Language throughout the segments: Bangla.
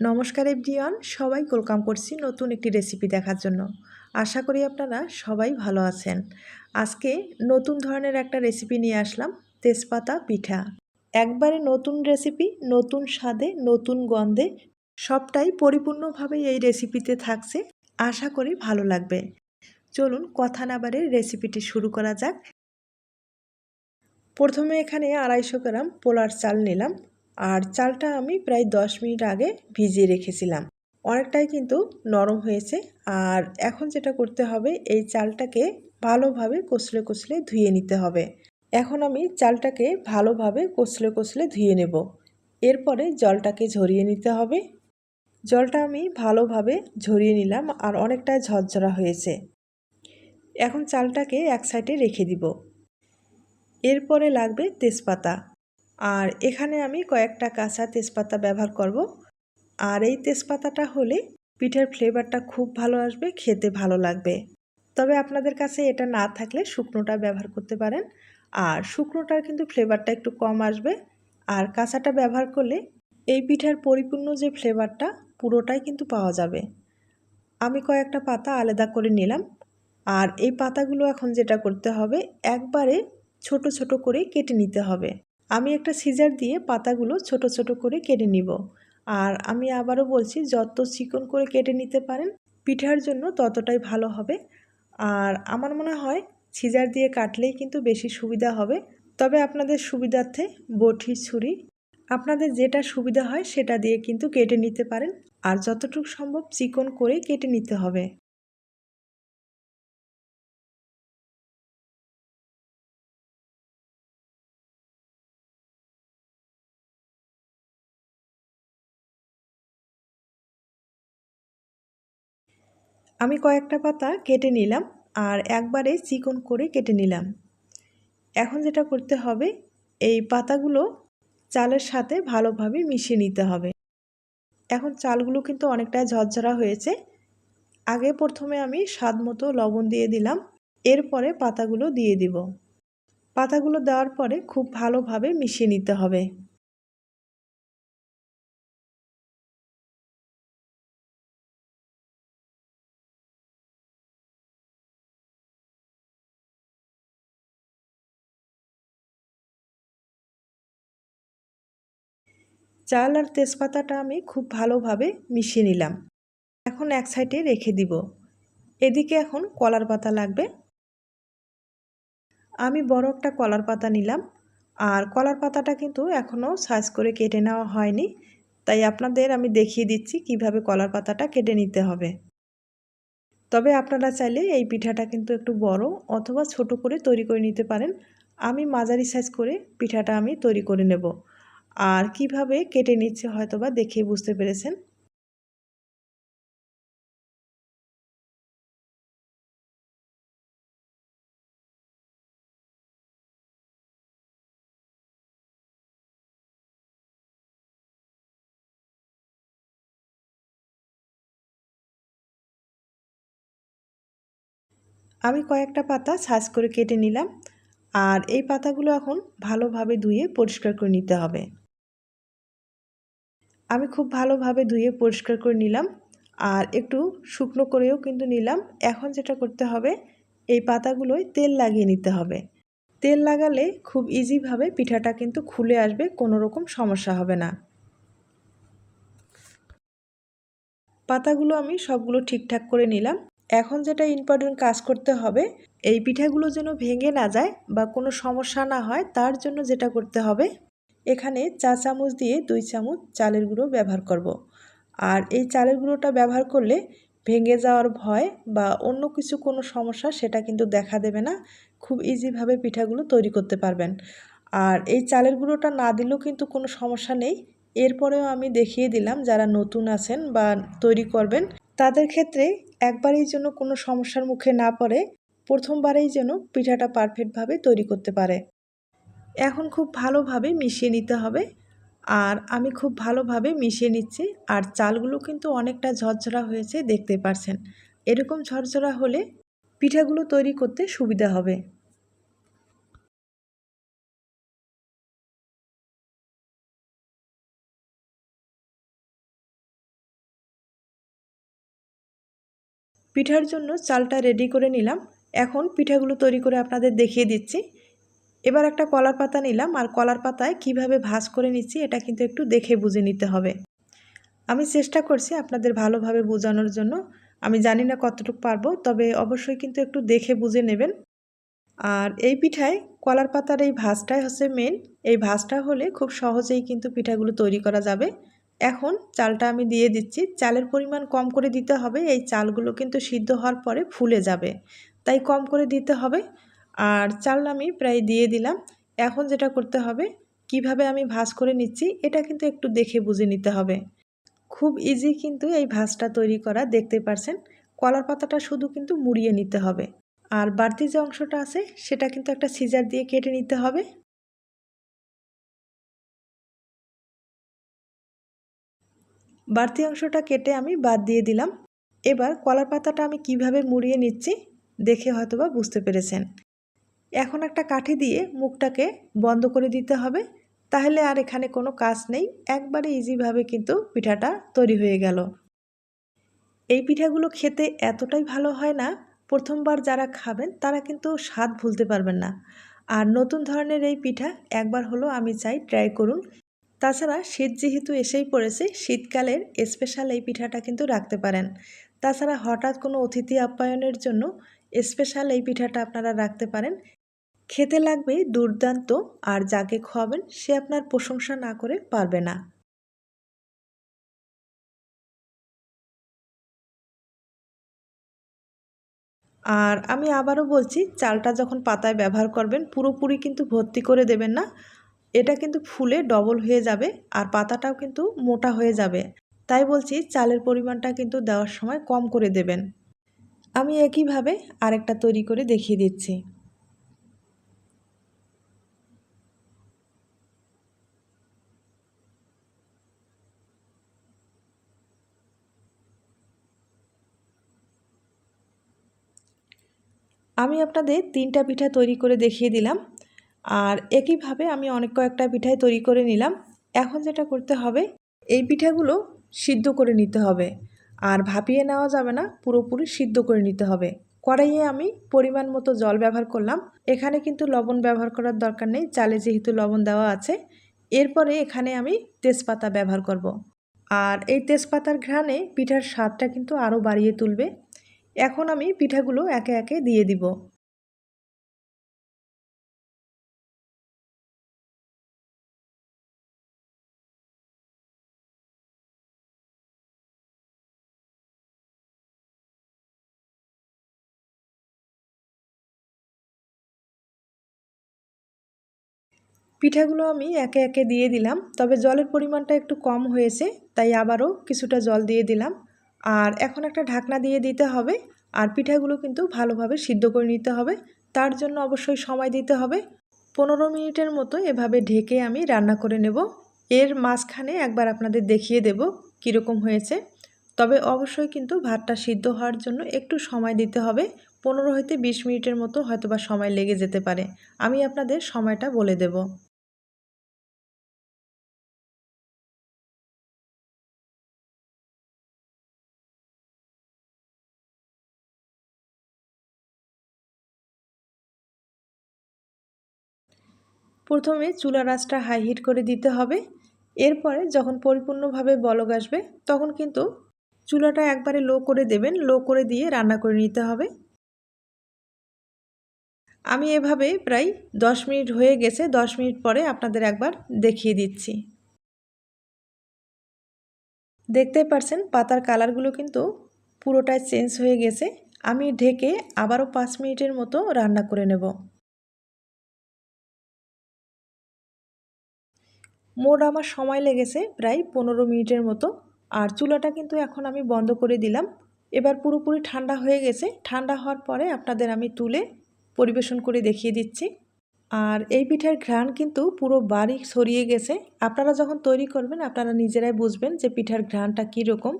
নমস্কার এভরিওয়ান, সবাই ওয়েলকাম করছি নতুন একটি রেসিপি দেখার জন্য। আশা করি আপনারা সবাই ভালো আছেন। আজকে নতুন ধরনের একটা রেসিপি নিয়ে আসলাম, তেজপাতা পিঠা। একবারে নতুন রেসিপি, নতুন স্বাদে, নতুন গন্ধে, সবটাই পরিপূর্ণভাবে এই রেসিপিতে থাকছে। আশা করি ভালো লাগবে। চলুন কথা না বারে রেসিপিটি শুরু করা যাক। প্রথমে এখানে আড়াইশো গ্রাম পোলার চাল নিলাম। আর চালটা আমি প্রায় দশ মিনিট আগে ভিজিয়ে রেখেছিলাম। অনেকটাই কিন্তু নরম হয়েছে আর এখন যেটা করতে হবে, এই চালটাকে ভালোভাবে কষলে কষলে ধুয়ে নিতে হবে। এখন আমি চালটাকে ভালোভাবে কষলে কষলে ধুয়ে নেব। এরপরে জলটাকে ঝরিয়ে নিতে হবে। জলটা আমি ভালোভাবে ঝরিয়ে নিলাম আর অনেকটাই ঝরঝরা হয়েছে। এখন চালটাকে এক সাইডে রেখে দিব। এরপরে লাগবে তেজপাতা। আর এখানে আমি কয়েকটা কাঁচা তেজপাতা ব্যবহার করব। আর এই তেজপাতাটা হলে পিঠের ফ্লেভারটা খুব ভালো আসবে, খেতে ভালো লাগবে। তবে আপনাদের কাছে এটা না থাকলে শুকনোটা ব্যবহার করতে পারেন। আর শুকনোটার কিন্তু ফ্লেভারটা একটু কম আসবে। আর কাঁচাটা ব্যবহার করলে এই পিঠার পরিপূর্ণ যে ফ্লেভারটা পুরোটাই কিন্তু পাওয়া যাবে। আমি কয়েকটা পাতা আলাদা করে নিলাম। আর এই পাতাগুলো এখন যেটা করতে হবে, একবারে ছোট ছোট করে কেটে নিতে হবে। আমি একটা সিজার দিয়ে পাতাগুলো ছোট ছোট করে কেটে নিব। আর আমি আবারও বলছি, যত চিকন করে কেটে নিতে পারেন, পিঠার জন্য ততটাই ভালো হবে। আর আমার মনে হয় সিজার দিয়ে কাটলেই কিন্তু বেশি সুবিধা হবে। তবে আপনাদের সুবিধার্থে বটি, ছুরি, আপনাদের যেটা সুবিধা হয় সেটা দিয়ে কিন্তু কেটে নিতে পারেন। আর যতটুকু সম্ভব চিকন করে কেটে নিতে হবে। আমি কয়েকটা পাতা কেটে নিলাম আর একবারে চিকন করে কেটে নিলাম। এখন যেটা করতে হবে, এই পাতাগুলো চালের সাথে ভালোভাবে মিশিয়ে নিতে হবে। এখন চালগুলো কিন্তু অনেকটা ঝরঝরা হয়েছে। আগে প্রথমে আমি স্বাদ মতো লবণ দিয়ে দিলাম, এরপরে পাতাগুলো দিয়ে দিব। পাতাগুলো দেওয়ার পরে খুব ভালোভাবে মিশিয়ে নিতে হবে। চাল আর তেজপাতাটা আমি খুব ভালোভাবে মিশিয়ে নিলাম। এখন এক সাইডে রেখে দিব। এদিকে এখন কলার পাতা লাগবে। আমি বড় একটা কলার পাতা নিলাম। আর কলার পাতাটা কিন্তু এখনও সাইজ করে কেটে নেওয়া হয়নি। তাই আপনাদের আমি দেখিয়ে দিচ্ছি কীভাবে কলার পাতাটা কেটে নিতে হবে। তবে আপনারা চাইলে এই পিঠাটা কিন্তু একটু বড় অথবা ছোট করে তৈরি করে নিতে পারেন। আমি মাঝারি সাইজ করে পিঠাটা আমি তৈরি করে নেব। আর কীভাবে কেটে নিচ্ছে হয়তো বা দেখে বুঝতে পেরেছেন? আমি কয়েকটা পাতা সাজ করে কেটে নিলাম, আর এই পাতাগুলো এখন ভালোভাবে ধুয়ে পরিষ্কার করে নিতে হবে। আমি খুব ভালোভাবে ধুয়ে পরিষ্কার করে নিলাম আর একটু শুকনো করেও কিন্তু নিলাম। এখন যেটা করতে হবে, এই পাতাগুলোয় তেল লাগিয়ে নিতে হবে। তেল লাগালে খুব ইজিভাবে পিঠাটা কিন্তু খুলে আসবে, কোনো রকম সমস্যা হবে না। পাতাগুলো আমি সবগুলো ঠিকঠাক করে নিলাম। এখন যেটা ইম্পর্টেন্ট কাজ করতে হবে, এই পিঠাগুলো যেন ভেঙে না যায় বা কোনো সমস্যা না হয়, তার জন্য যেটা করতে হবে এখানে চা চামচ দিয়ে দুই চামচ চালের গুঁড়ো ব্যবহার করব। আর এই চালের গুঁড়োটা ব্যবহার করলে ভেঙে যাওয়ার ভয় বা অন্য কিছু কোনো সমস্যা সেটা কিন্তু দেখা দেবে না। খুব ইজিভাবে পিঠাগুলো তৈরি করতে পারবেন। আর এই চালের গুঁড়োটা না দিলেও কিন্তু কোনো সমস্যা নেই। এরপরেও আমি দেখিয়ে দিলাম যারা নতুন আছেন বা তৈরি করবেন, তাদের ক্ষেত্রে একবারেই যেন কোনো সমস্যার মুখে না পড়ে, প্রথমবারেই যেন পিঠাটা পারফেক্টভাবে তৈরি করতে পারে। এখন খুব ভালোভাবে মিশিয়ে নিতে হবে। আর আমি খুব ভালোভাবে মিশিয়ে নিচ্ছি। আর চালগুলো কিন্তু অনেকটা ঝরঝরা হয়েছে, দেখতে পারছেন। এরকম ঝরঝরা হলে পিঠাগুলো তৈরি করতে সুবিধা হবে। পিঠার জন্য চালটা রেডি করে নিলাম। এখন পিঠাগুলো তৈরি করে আপনাদের দেখিয়ে দিচ্ছি। এবার একটা কলার পাতা নিলাম আর কলার পাতায় কীভাবে ভাজ করে নিচ্ছি এটা কিন্তু একটু দেখে বুঝে নিতে হবে। আমি চেষ্টা করছি আপনাদের ভালোভাবে বোঝানোর জন্য। আমি জানি না কতটুকু পারব, তবে অবশ্যই কিন্তু একটু দেখে বুঝে নেবেন। আর এই পিঠায় কলার পাতার এই ভাজটাই হচ্ছে মেন এই ভাজটা হলে খুব সহজেই কিন্তু পিঠাগুলো তৈরি করা যাবে। এখন চালটা আমি দিয়ে দিচ্ছি। চালের পরিমাণ কম করে দিতে হবে। এই চালগুলো কিন্তু সিদ্ধ হওয়ার পরে ফুলে যাবে। তাই কম করে দিতে হবে। আর চাল আমি প্রায় দিয়ে দিলাম। এখন যেটা করতে হবে, কীভাবে আমি ভাজ করে নিচ্ছি, এটা কিন্তু একটু দেখে বুঝে নিতে হবে। খুব ইজি কিন্তু এই ভাজটা তৈরি করা, দেখতে পারছেন? কলার পাতাটা শুধু কিন্তু মুড়িয়ে নিতে হবে। আর বাড়তি যে অংশটা আছে, সেটা কিন্তু একটা সিজার দিয়ে কেটে নিতে হবে। বাড়তি অংশটা কেটে আমি বাদ দিয়ে দিলাম। এবার কলার পাতাটা আমি কীভাবে মুড়িয়ে নিচ্ছি, দেখে হয়তোবা বুঝতে পেরেছেন। এখন একটা কাঠি দিয়ে মুখটাকে বন্ধ করে দিতে হবে। তাহলে আর এখানে কোনো কাজ নেই। একবারে ইজিভাবে কিন্তু পিঠাটা তৈরি হয়ে গেল। এই পিঠাগুলো খেতে এতটাই ভালো হয় না, প্রথমবার যারা খাবেন তারা কিন্তু স্বাদ ভুলতে পারবেন না। আর নতুন ধরনের এই পিঠা একবার হলো আমি চাই ট্রাই করুন। তাছাড়া শীত যেহেতু এসেই পড়েছে, শীতকালের স্পেশাল এই পিঠাটা কিন্তু রাখতে পারেন। তাছাড়া হঠাৎ কোনো অতিথি আপ্যায়নের জন্য স্পেশাল এই পিঠাটা আপনারা রাখতে পারেন। খেতে লাগবে দুর্দান্ত, আর যাকে খাওয়াবেন সে আপনার প্রশংসা না করে পারবে না। আর আমি আবারও বলছি, চালটা যখন পাতায় ব্যবহার করবেন, পুরোপুরি কিন্তু ভর্তি করে দেবেন না। এটা কিন্তু ফুলে ডবল হয়ে যাবে, আর পাতাটাও কিন্তু মোটা হয়ে যাবে। তাই বলছি, চালের পরিমাণটা কিন্তু দেওয়ার সময় কম করে দেবেন। আমি একইভাবে আরেকটা তৈরি করে দেখিয়ে দিচ্ছি। আমি আপনাদের তিনটা পিঠা তৈরি করে দেখিয়ে দিলাম। আর একইভাবে আমি অনেক কয়েকটা পিঠাই তৈরি করে নিলাম। এখন যেটা করতে হবে, এই পিঠাগুলো সিদ্ধ করে নিতে হবে। আর ভাপিয়ে নেওয়া যাবে না, পুরোপুরি সিদ্ধ করে নিতে হবে। কড়াইয়ে আমি পরিমাণ মতো জল ব্যবহার করলাম। এখানে কিন্তু লবণ ব্যবহার করার দরকার নেই, চালে যেহেতু লবণ দেওয়া আছে। এরপরে এখানে আমি তেজপাতা ব্যবহার করব। আর এই তেজপাতার ঘ্রাণে পিঠার স্বাদটা কিন্তু আরও বাড়িয়ে তুলবে। এখন আমি পিঠাগুলো একে একে দিয়ে দিব। পিঠাগুলো আমি একে একে দিয়ে দিলাম, তবে জলের পরিমাণটা একটু কম হয়েছে, তাই আবারও কিছুটা জল দিয়ে দিলাম। আর এখন একটা ঢাকনা দিয়ে দিতে হবে আর পিঠাগুলো কিন্তু ভালোভাবে সিদ্ধ করে নিতে হবে। তার জন্য অবশ্যই সময় দিতে হবে। পনেরো মিনিটের মতো এভাবে ঢেকে আমি রান্না করে নেব। এর মাঝখানে একবার আপনাদের দেখিয়ে দেব কীরকম হয়েছে। তবে অবশ্যই কিন্তু ভাতটা সিদ্ধ হওয়ার জন্য একটু সময় দিতে হবে। পনেরো হইতে বিশ মিনিটের মতো হয়তোবা সময় লেগে যেতে পারে। আমি আপনাদের সময়টা বলে দেব। প্রথমে চুলা রাসটা হাই হিট করে দিতে হবে। এরপরে যখন পরিপূর্ণভাবে বলক আসবে, তখন কিন্তু চুলাটা একবারে লো করে দেবেন। লো করে দিয়ে রান্না করে নিতে হবে। আমি এভাবে প্রায় দশ মিনিট হয়ে গেছে। দশ মিনিট পরে আপনাদের একবার দেখিয়ে দিচ্ছি। দেখতে পারছেন পাতার কালারগুলো কিন্তু পুরোটাই চেঞ্জ হয়ে গেছে। আমি ঢেকে আবারও পাঁচ মিনিটের মতো রান্না করে নেব। মোট আমার সময় লেগেছে প্রায় পনেরো মিনিটের মতো। আর চুলাটা কিন্তু এখন আমি বন্ধ করে দিলাম। এবার পুরোপুরি ঠান্ডা হয়ে গেছে। ঠান্ডা হওয়ার পরে আপনাদের আমি তুলে পরিবেশন করে দেখিয়ে দিচ্ছি। আর এই পিঠার ঘ্রাণ কিন্তু পুরো বাড়ি ছড়িয়ে গেছে। আপনারা যখন তৈরি করবেন, আপনারা নিজেরাই বুঝবেন যে পিঠার ঘ্রাণটা কীরকম।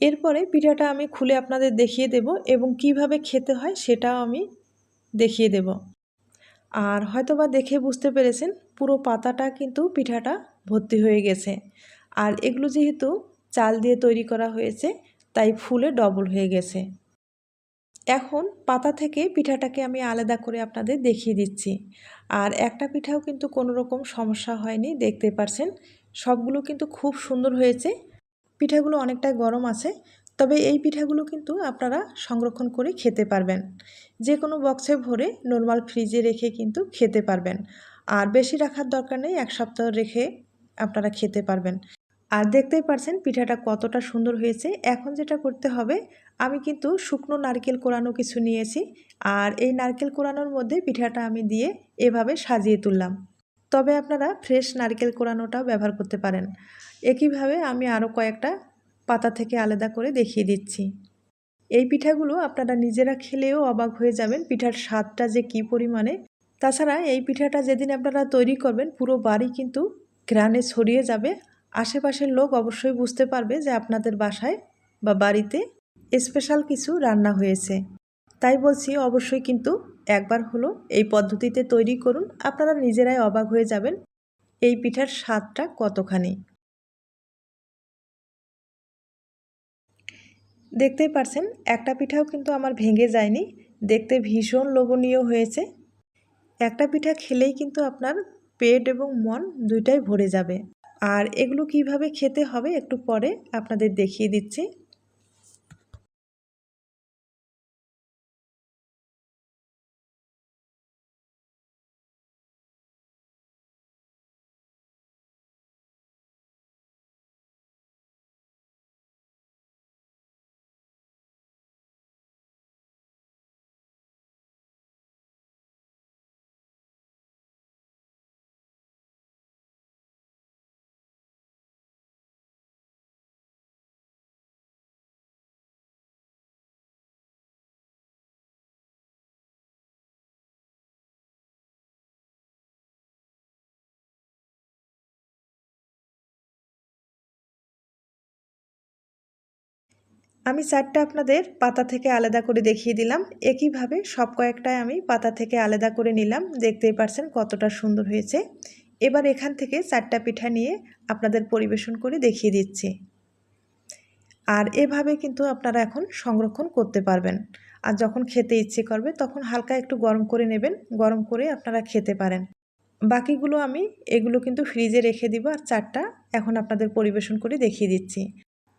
এরপরে পিঠাটা আমি খুলে আপনাদের দেখিয়ে দেব এবং কীভাবে খেতে হয় সেটাও আমি দেখিয়ে দেব। আর হয়তোবা দেখে বুঝতে পেরেছেন পুরো পাতাটা কিন্তু পিঠাটা ভর্তি হয়ে গেছে। আর এগুলো যেহেতু চাল দিয়ে তৈরি করা হয়েছে, তাই ফুলে ডবল হয়ে গেছে। এখন পাতা থেকে পিঠাটাকে আমি আলাদা করে আপনাদের দেখিয়ে দিচ্ছি। আর একটা পিঠাও কিন্তু কোনো রকম সমস্যা হয়নি, দেখতে পারছেন? সবগুলো কিন্তু খুব সুন্দর হয়েছে। পিঠাগুলো অনেকটাই গরম আছে, তবে এই পিঠাগুলো কিন্তু আপনারা সংরক্ষণ করে খেতে পারবেন। যে কোনো বক্সে ভরে নর্মাল ফ্রিজে রেখে কিন্তু খেতে পারবেন। আর বেশি রাখার দরকার নেই, এক সপ্তাহ রেখে আপনারা খেতে পারবেন। আর দেখতেই পারছেন পিঠাটা কতটা সুন্দর হয়েছে। এখন যেটা করতে হবে, আমি কিন্তু শুকনো নারকেল কোরানো কিছু নিয়েছি আর এই নারকেল কোরানোর মধ্যে পিঠাটা আমি দিয়ে এভাবে সাজিয়ে তুললাম। তবে আপনারা ফ্রেশ নারকেল কোরানোটাও ব্যবহার করতে পারেন। একইভাবে আমি আরও কয়েকটা পাতা থেকে আলাদা করে দেখিয়ে দিচ্ছি। এই পিঠাগুলো আপনারা নিজেরা খেলেও অবাক হয়ে যাবেন পিঠার স্বাদটা যে কি পরিমাণে। তাছাড়া এই পিঠাটা যেদিন আপনারা তৈরি করবেন, পুরো বাড়ি কিন্তু গ্রানে ছড়িয়ে যাবে। আশেপাশের লোক অবশ্যই বুঝতে পারবে যে আপনাদের বাসায় বা বাড়িতে স্পেশাল কিছু রান্না হয়েছে। তাই বলছি, অবশ্যই কিন্তু একবার হলো এই পদ্ধতিতে তৈরি করুন। আপনারা নিজেরাই অবাক হয়ে যাবেন এই পিঠার স্বাদটা কতখানি। দেখতেই পারছেন, একটা পিঠাও কিন্তু আমার ভেঙে যায়নি। দেখতে ভীষণ লোভনীয় হয়েছে। একটা পিঠা খেলেই কিন্তু আপনার পেট এবং মন দুইটাই ভরে যাবে। আর এগুলো কীভাবে খেতে হবে একটু পরে আপনাদের দেখিয়ে দিচ্ছি। আমি চারটা আপনাদের পাতা থেকে আলাদা করে দেখিয়ে দিলাম। একইভাবে সব কয়েকটাই আমি পাতা থেকে আলাদা করে নিলাম। দেখতেই পারছেন কতটা সুন্দর হয়েছে। এবার এখান থেকে চারটা পিঠা নিয়ে আপনাদের পরিবেশন করে দেখিয়ে দিচ্ছি। আর এভাবে কিন্তু আপনারা এখন সংরক্ষণ করতে পারবেন। আর যখন খেতে ইচ্ছে করবে তখন হালকা একটু গরম করে নেবেন। গরম করে আপনারা খেতে পারেন। বাকিগুলো আমি এগুলো কিন্তু ফ্রিজে রেখে দিব আর চারটা এখন আপনাদের পরিবেশন করে দেখিয়ে দিচ্ছি।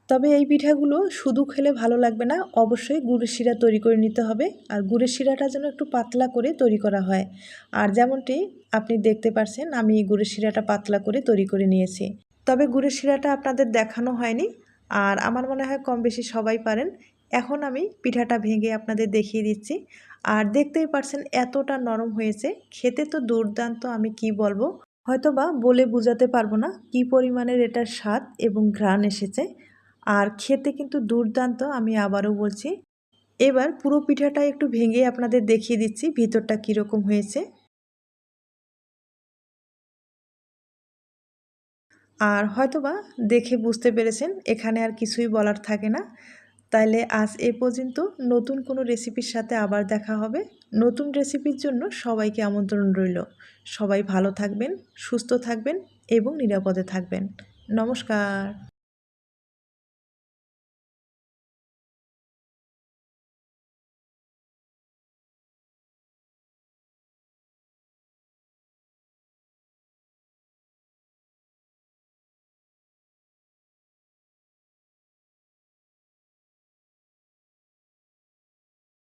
তবে এই পিঠাগুলো শুধু খেলে ভালো লাগবে না, অবশ্যই গুড়ের শিরা তৈরি করে নিতে হবে। আর গুড়ের শিরাটা যেন একটু পাতলা করে তৈরি করা হয়। আর যেমনটি আপনি দেখতে পারছেন, আমি গুড়ের শিরাটা পাতলা করে তৈরি করে নিয়েছি। তবে গুড়ের শিরাটা আপনাদের দেখানো হয়নি, আর আমার মনে হয় কম বেশি সবাই পারেন। এখন আমি পিঠাটা ভেঙে আপনাদের দেখিয়ে দিচ্ছি। আর দেখতেই পারছেন এতটা নরম হয়েছে, খেতে তো দুর্দান্ত, আমি কি বলব? হয়তোবা বলে বোঝাতে পারব না কি পরিমাণের এটার স্বাদ এবং ঘ্রাণ এসেছে। আর খেতে কিন্তু দুর্দান্ত, আমি আবারও বলছি। এবার পুরো পিঠাটা একটু ভেঙে আপনাদের দেখিয়ে দিচ্ছি ভিতরটা কীরকম হয়েছে। আর হয়তোবা দেখে বুঝতে পেরেছেন, এখানে আর কিছুই বলার থাকে না। তাইলে আজ এ পর্যন্ত নতুন কোনো রেসিপির সাথে আবার দেখা হবে। নতুন রেসিপির জন্য সবাইকে আমন্ত্রণ রইল। সবাই ভালো থাকবেন, সুস্থ থাকবেন এবং নিরাপদে থাকবেন। নমস্কার।